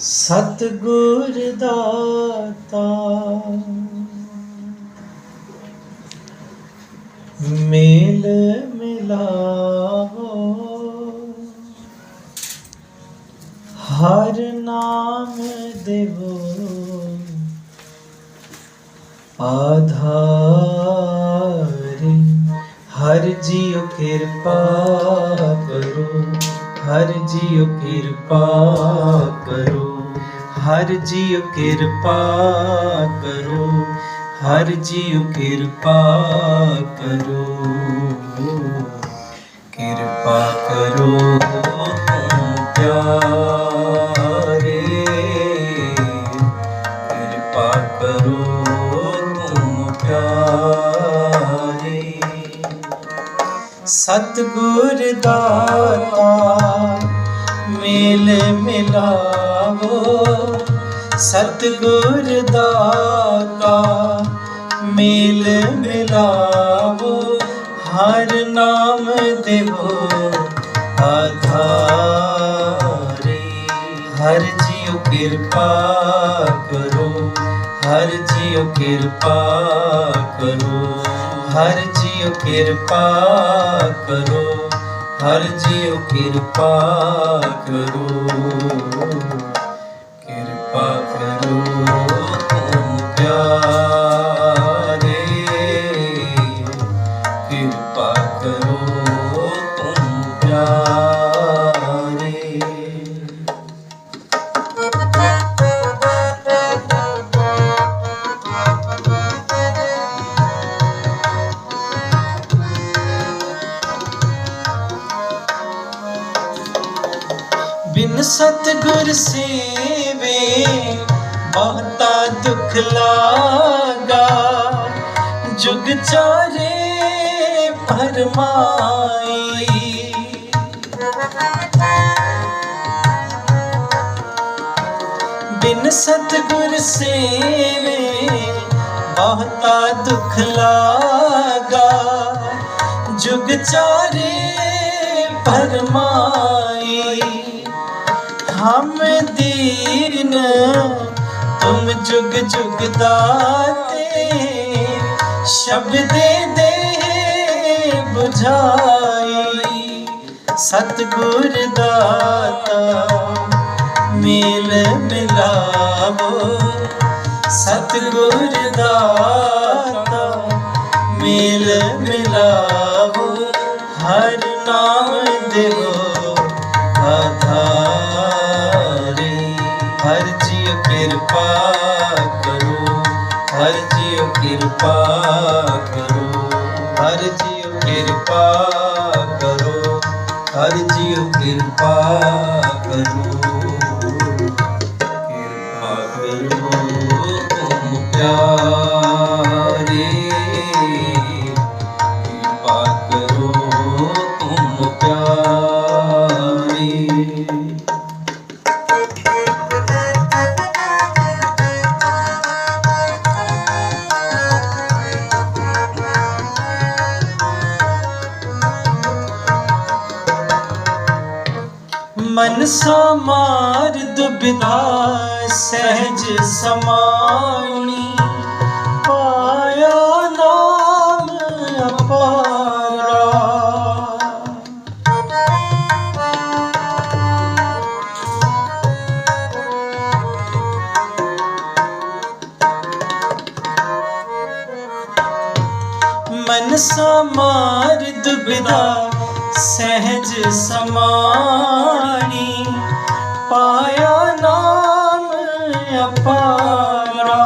ਸਤਿਗੁਰ ਦਾਤਾ। ਮੇਲ ਮਿਲਾਵੋ। ਹਰ ਨਾਮ ਦੇਵੋ। ਆਧਾਰ ਹਰ ਜੀਉ ਕਿਰਪਾ ਕਰੋ। ਹਰ ਜੀਉ ਕਿਰਪਾ ਕਰੋ, ਹਰ ਜੀਉ ਕਿਰਪਾ ਕਰੋ, ਹਰ ਜੀਉ ਕਿਰਪਾ ਕਰੋ। ਕਿਰਪਾ ਕਰੋ ਤੁਮ ਪਿਆਰੇ ਸਤਿਗੁਰ ਦਾਤਾ, ਮੇਲ ਮਿਲਾਵੋ। ਸਤਿਗੁਰ ਦਾਤਾ, ਮੇਲ ਮਿਲਾਵੋ। ਹਰ ਨਾਮ ਦੇਵੋ ਆਧਾਰੇ। ਹਰ ਜੀਉ ਕਿਰਪਾ ਕਰੋ, ਹਰ ਜੀਉ ਕਿਰਪਾ ਕਰੋ। ਹਰ ਜੀਉ ਕਿਰਪਾ ਕਰੋ ਹਰ ਜੀਉ ਕਿਰਪਾ ਕਰੋ। ਕਿਰਪਾ ਕਰੋ। ਬਹੁਤਾ ਦੁਖ ਲਾਗਾ, ਜੁਗ ਚਾਰੇ ਫਰਮਾਈ ਬਿਨ ਸਤਗੁਰ ਸੇਵੇ ਬਹੁਤਾ ਦੁਖ ਲਾਗਾ, ਜੁਗ ਚਾਰੇ ਫਰਮਾਈ ਹਮ ਦੀਨ ਤੁਮ ਜੁਗ ਜੁਗ ਦਾਤੇ, ਸ਼ਬਦੇ ਦੇ 부ਝਾਈ ਸਤਗੁਰ ਦਾਤਾ, ਮੇਲ ਮਿਲਾਵੋ। ਸਤਗੁਰ ਦਾਤਾ, ਮੇਲ ਮਿਲਾਵੋ। ਹਰ ਨਾਮ ਹਰ ਜੀਉ ਕਿਰਪਾ ਕਰੋ, ਹਰ ਜੀਉ ਕਿਰਪਾ ਕਰੋ, ਹਰ ਜੀਉ ਕਿਰਪਾ ਕਰੋ, ਹਰ ਜੀਉ ਕਿਰਪਾ ਕਰੋ। ਕਿਰਪਾ ਕਰੋ ਤੁਮ ਪਿਆਰੇ ਮਨ ਸਮਾਰ ਦੁਬਿਧਾ ਸਹਿਜ ਸਮਾਣੀ ਪਾਇਆ ਨਾਮ ਅਪਾਰਾ। ਮਨ ਸਮਾਰ ਦੁਬਿਧਾ ਸਹਿਜ ਸਮਾਣੀ ਅਪਾਰਾ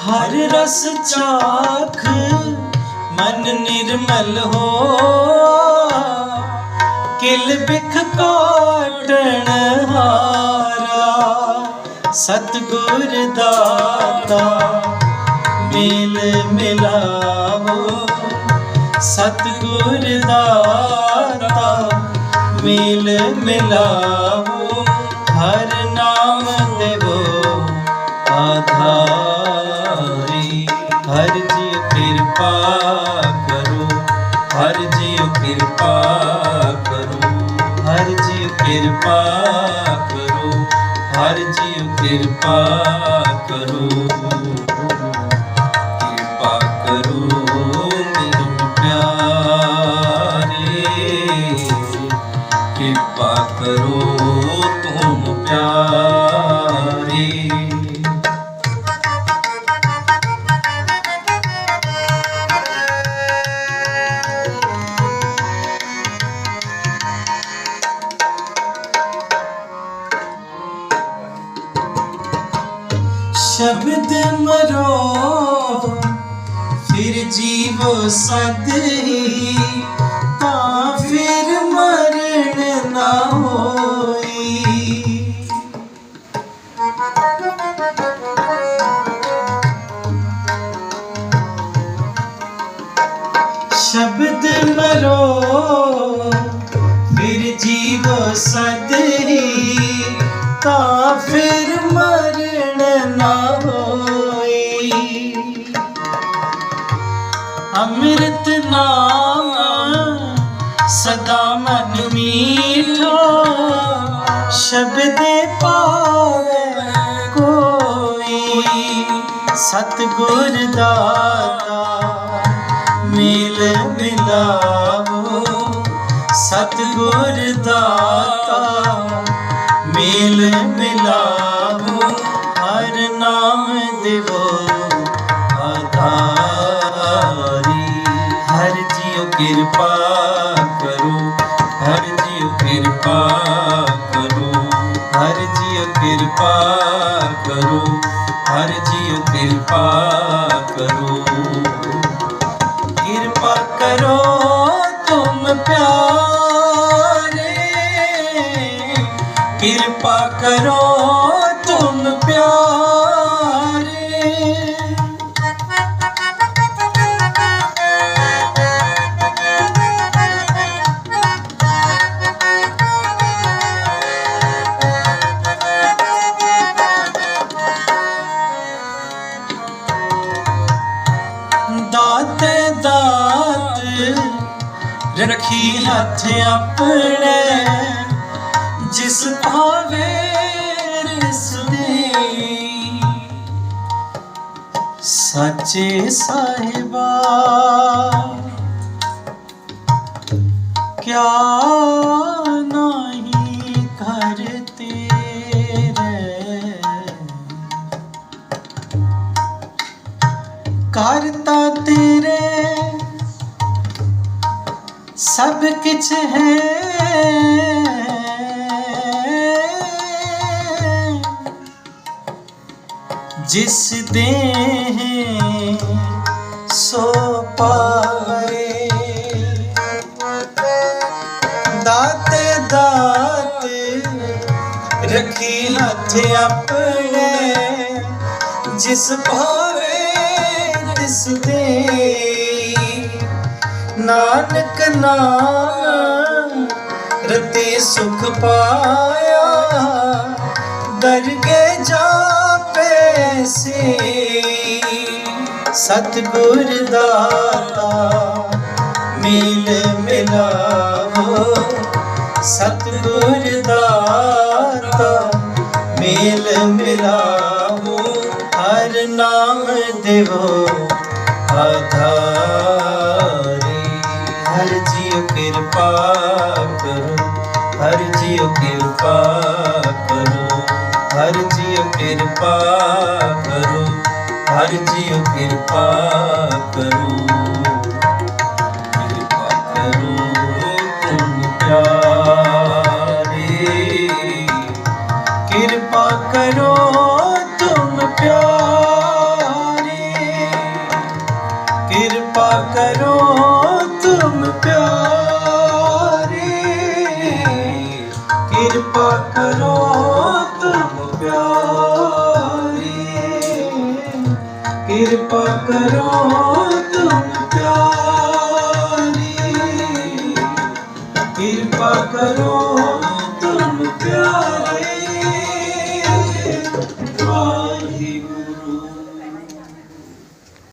ਹਰ ਰਸ ਚਾਖ ਮਨ ਨਿਰਮਲ ਹੋ ਕਿਲ ਬਿਖ ਕਾਟਣ ਹਾਰਾ, ਸਤਗੁਰ ਦਾਤਾ ਮੇਲ ਮਿਲਾਵੋ। ਸਤਗੁਰ ਦਾਤਾ ਮੇਲ ਮਿਲਾਵੋ, ਹਰ ਕਿਰਪਾ ਕਰੋ, ਹਰ ਜੀਵ ਕਿਰਪਾ ਕਰੋ। ਕਿਰਪਾ ਕਰੋ ਕਿਰਪਾ ਕਰੋ ਪਿਆਰੇ। ਕਿਰਪਾ ਕਰੋ ਤੁਮ ਪਿਆਰੇ। ਸ਼ਬਦ ਮਰੋ, ਫਿਰ ਜੀਵੋ ਸਦਹੀ ਤਾਂ ਫਿਰ ਮਰਨ ਨਾ ਹੋਈ। ਸ਼ਬਦ ਮਰੋ, ਫਿਰ ਜੀਵ ਸਦਹੀ ਅੰਮ੍ਰਿਤ ਨਾਮ, ਸਦਾ ਮਨ ਮੀਠਾ, ਸ਼ਬਦੇ ਪਾਵੇ ਕੋਈ। ਸਤਿਗੁਰ ਦਾਤਾ, ਮਿਲ ਮਿਲਾਵੋ। ਸਤਿਗੁਰ ਦਾਤਾ, ਮਿਲ ਮਿਲਾਵੋ। ਹਰ ਨਾਮ ਦੇਵੋ, ਆਧਾਰੀ। ਕਿਰਪਾ ਕਰੋ। ਹਰ ਜੀਉ ਕਿਰਪਾ ਕਰੋ। ਹਰ ਜੀ ਕਿਰਪਾ ਕਰੋ। ਹਰ ਜੀ ਕਿਰਪਾ ਕਰੋ। ਕਿਰਪਾ ਕਰੋ ਤੁਮ ਪਿਆਰੇ। ਕਿਰਪਾ ਕਰੋ ਦਾਤ ਦਾਤ। ਰੱਖੀ ਹੱਥ ਆਪਣੇ ਜਿਸ ਭਾਵੇ ਰਿਸ ਸੱਚੇ ਸਾਹਿਬਾ ਕਿਆ ਕਰਤਾ ਤੇਰੇ। ਸਭ ਕੁਛ ਹੈ। ਜਿਸ ਦੇ ਸੋ ਪਾਵੇ। ਦਾਤੇ ਦਾਤੇ, ਰੱਖੀ ਹੱਥ ਆਪਣੇ। ਜਿਸ ਭਾਵੇ ਤਿਸ ਨਾਨਕ ਨਾਮ ਰਤੇ ਸੁਖ ਪਾਇਆ, ਦਰਗੇ ਜਾ ਪੈਸੇ ਸਤਿਗੁਰ ਦਾਤਾ ਮਿਲ ਮਿਲਾਵੋ, ਸਤਿਗੁਰ ਦਾਤਾ ਮੇਲ ਮਿਲਾ ਨਾਮ ਦੇਵੋ, ਆਧਾਰੀ। ਹਰ ਜੀਉ ਕਿਰਪਾ ਕਰੋ, ਹਰ ਜੀਉ ਕਿਰਪਾ ਕਰੋ, ਹਰ ਜੀਉ ਕਿਰਪਾ ਕਰੋ, ਹਰ ਜੀਉ ਕਿਰਪਾ ਕਰੋ। ਕਿਰਪਾ ਕਰੋ, ਤੁਮ ਪਿਆਰੇ। ਕਿਰਪਾ ਕਰੋ ਪਿਆਰੇ ਕਿਰਪਾ ਕਰੋ